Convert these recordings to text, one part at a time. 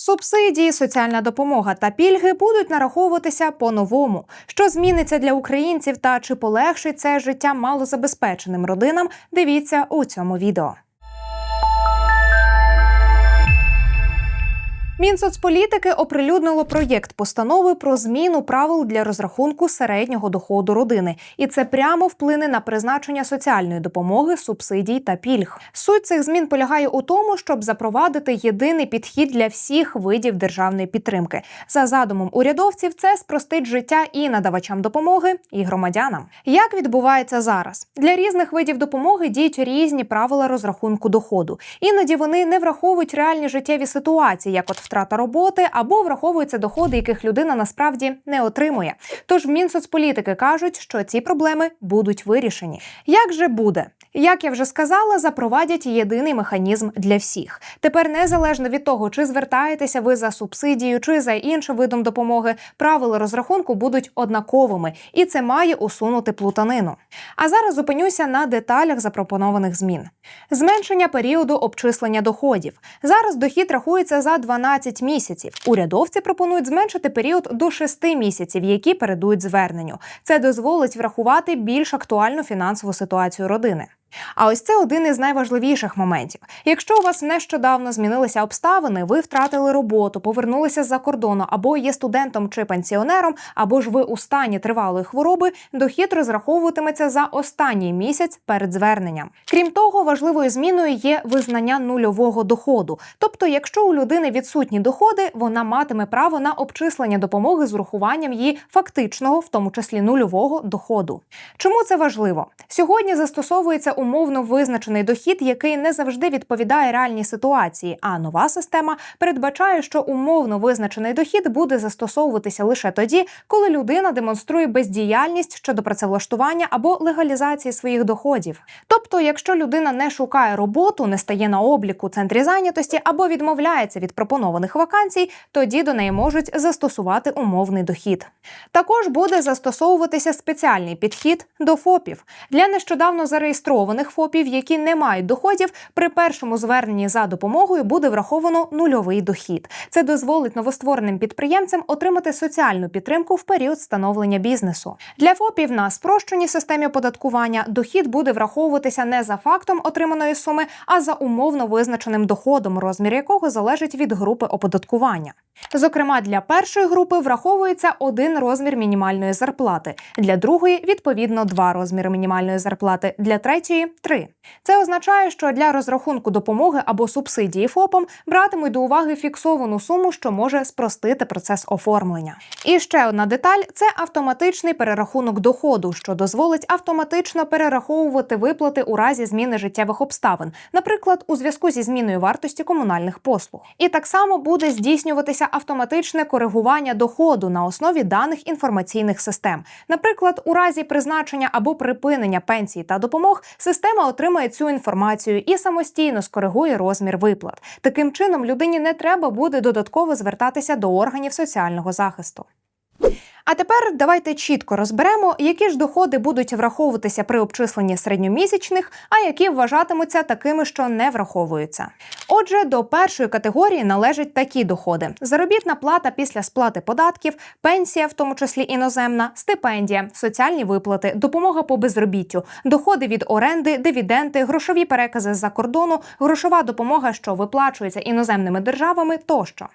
Субсидії, соціальна допомога та пільги будуть нараховуватися по-новому. Що зміниться для українців та чи полегшить це життя малозабезпеченим родинам? Дивіться у цьому відео. Мінсоцполітики оприлюднило проєкт постанови про зміну правил для розрахунку середнього доходу родини, і це прямо вплине на призначення соціальної допомоги, субсидій та пільг. Суть цих змін полягає у тому, щоб запровадити єдиний підхід для всіх видів державної підтримки. За задумом урядовців, це спростить життя і надавачам допомоги, і громадянам. Як відбувається зараз? Для різних видів допомоги діють різні правила розрахунку доходу. Іноді вони не враховують реальні життєві ситуації, як от втрата роботи, або враховуються доходи, яких людина насправді не отримує. Тож в Мінсоцполітики кажуть, що ці проблеми будуть вирішені. Як же буде? Як я вже сказала, запровадять єдиний механізм для всіх. Тепер незалежно від того, чи звертаєтеся ви за субсидією, чи за іншим видом допомоги, правила розрахунку будуть однаковими, і це має усунути плутанину. А зараз зупинюся на деталях запропонованих змін. Зменшення періоду обчислення доходів. Зараз дохід рахується за 12 місяців. Урядовці пропонують зменшити період до 6 місяців, які передують зверненню. Це дозволить врахувати більш актуальну фінансову ситуацію родини. А ось це один із найважливіших моментів. Якщо у вас нещодавно змінилися обставини, ви втратили роботу, повернулися з-за кордону, або є студентом чи пенсіонером, або ж ви у стані тривалої хвороби, дохід розраховуватиметься за останній місяць перед зверненням. Крім того, важливою зміною є визнання нульового доходу. Тобто, якщо у людини відсутні доходи, вона матиме право на обчислення допомоги з урахуванням її фактичного, в тому числі нульового доходу. Чому це важливо? Сьогодні застосовується умовно визначений дохід, який не завжди відповідає реальній ситуації. А нова система передбачає, що умовно визначений дохід буде застосовуватися лише тоді, коли людина демонструє бездіяльність щодо працевлаштування або легалізації своїх доходів. Тобто, якщо людина не шукає роботу, не стає на обліку у центрі зайнятості або відмовляється від пропонованих вакансій, тоді до неї можуть застосувати умовний дохід. Також буде застосовуватися спеціальний підхід до ФОПів для нещодавно зареєстрованих ФОПів, які не мають доходів. При першому зверненні за допомогою буде враховано нульовий дохід. Це дозволить новоствореним підприємцям отримати соціальну підтримку в період становлення бізнесу. Для ФОПів на спрощеній системі оподаткування дохід буде враховуватися не за фактом отриманої суми, а за умовно визначеним доходом, розмір якого залежить від групи оподаткування. Зокрема, для першої групи враховується один розмір мінімальної зарплати, для другої відповідно два розміри мінімальної зарплати, для третьої три. Це означає, що для розрахунку допомоги або субсидії ФОПам братимуть до уваги фіксовану суму, що може спростити процес оформлення. І ще одна деталь це автоматичний перерахунок доходу, що дозволить автоматично перераховувати виплати у разі зміни життєвих обставин, наприклад, у зв'язку зі зміною вартості комунальних послуг. І так само буде здійснюватися автоматичне коригування доходу на основі даних інформаційних систем. Наприклад, у разі призначення або припинення пенсії та допомог система отримає цю інформацію і самостійно скоригує розмір виплат. Таким чином, людині не треба буде додатково звертатися до органів соціального захисту. А тепер давайте чітко розберемо, які ж доходи будуть враховуватися при обчисленні середньомісячних, а які вважатимуться такими, що не враховуються. Отже, до першої категорії належать такі доходи: заробітна плата після сплати податків, пенсія, в тому числі іноземна, стипендія, соціальні виплати, допомога по безробіттю, доходи від оренди, дивіденти, грошові перекази з-за кордону, грошова допомога, що виплачується іноземними державами тощо.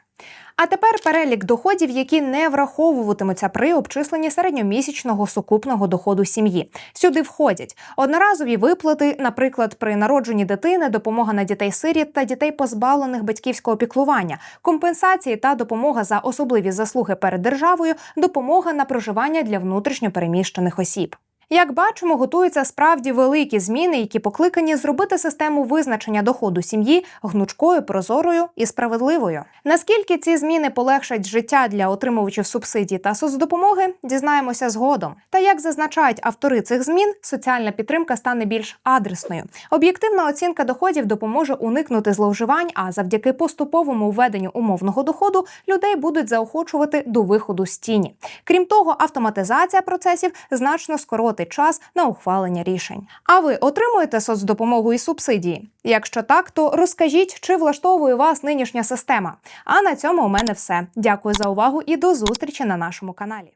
А тепер перелік доходів, які не враховуватимуться при обчисленні середньомісячного сукупного доходу сім'ї. Сюди входять одноразові виплати, наприклад, при народженні дитини, допомога на дітей-сиріт та дітей, позбавлених батьківського піклування, компенсації та допомога за особливі заслуги перед державою, допомога на проживання для внутрішньопереміщених осіб. Як бачимо, готуються справді великі зміни, які покликані зробити систему визначення доходу сім'ї гнучкою, прозорою і справедливою. Наскільки ці зміни полегшать життя для отримувачів субсидій та соцдопомоги, дізнаємося згодом. Та як зазначають автори цих змін, соціальна підтримка стане більш адресною. Об'єктивна оцінка доходів допоможе уникнути зловживань, а завдяки поступовому введенню умовного доходу людей будуть заохочувати до виходу з тіні. Крім того, автоматизація процесів значно скоротить використовувати час на ухвалення рішень. А ви отримуєте соцдопомогу і субсидії? Якщо так, то розкажіть, чи влаштовує вас нинішня система. А на цьому у мене все. Дякую за увагу і до зустрічі на нашому каналі.